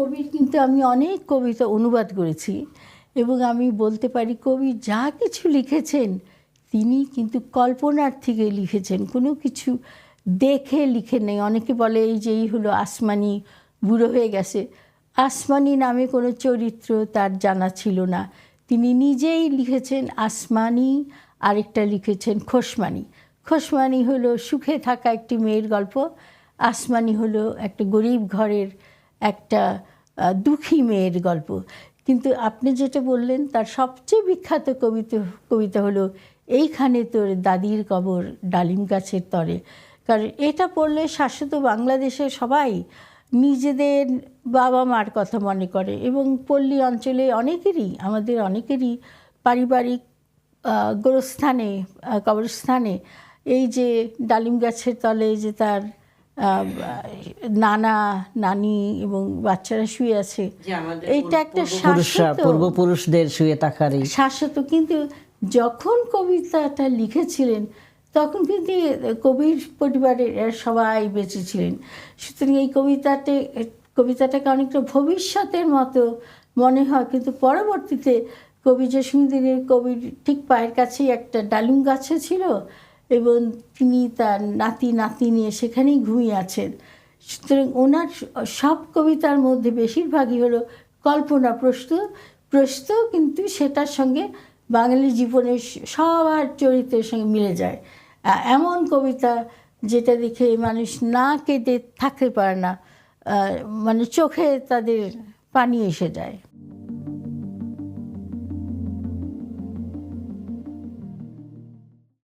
কবির কিন্তু আমি অনেক কবিতা অনুবাদ করেছি এবং আমি বলতে পারি কবি যা কিছু লিখেছেন, তিনি কিন্তু কল্পনার থেকে লিখেছেন। কোনো কিছু দেখে লিখে নেই। অনেকে বলে এই যে এই হলো আসমানি, বুড়ো হয়ে গেছে। আসমানি নামে কোনো চরিত্র তার জানা ছিল না। তিনি নিজেই লিখেছেন আসমানি, আরেকটা লিখেছেন খোসমানি খোসমানি হলো সুখে থাকা একটি মেয়ের গল্প, আসমানি হলো একটা গরিব ঘরের একটা দুঃখী মেয়ের গল্প। কিন্তু আপনি যেটা বললেন, তার সবচেয়ে বিখ্যাত কবিতা কবিতা হলো, এইখানে তোর দাদির কবর ডালিম গাছের তরে। কারণ এটা পড়লে শাশ্বত বাংলাদেশে সবাই নিজেদের বাবা মার কথা মনে করে এবং পল্লী অঞ্চলে অনেকেরই, আমাদের অনেকেরই পারিবারিক গোরস্থানে কবরস্থানে এই যে ডালিম গাছের তলে যে তার নানা নানি এবং বাচ্চারা শুয়ে আছে। এইটা একটা শাশ্বত পূর্বপুরুষদের শুয়ে থাকার শাশ্বত কিন্তু যখন কবিতাটা লিখেছিলেন তখন কিন্তু কবির পরিবারের সবাই বেঁচে ছিলেন। সুতরাং এই কবিতাতে কবিতাটাকে অনেকটা ভবিষ্যতের মতো মনে হয় কিন্তু পরবর্তীতে কবি জসীমুদ্দিনের কবির ঠিক পায়ের কাছেই একটা ডালিম গাছে ছিল এবং তিনি তার নাতি নাতি নিয়ে সেখানেই ঘুমিয়ে আছেন। সুতরাং ওনার সব কবিতার মধ্যে বেশিরভাগই হলো কল্পনা প্রস্তুত প্রস্তুত কিন্তু সেটার সঙ্গে বাঙালি জীবনের সবার চরিত্রের সঙ্গে মিলে যায়। এমন কবিতা যেটা দেখে মানুষ না কেঁদে থাকতে পারে না মানে চোখে তাদের পানি এসে যায়।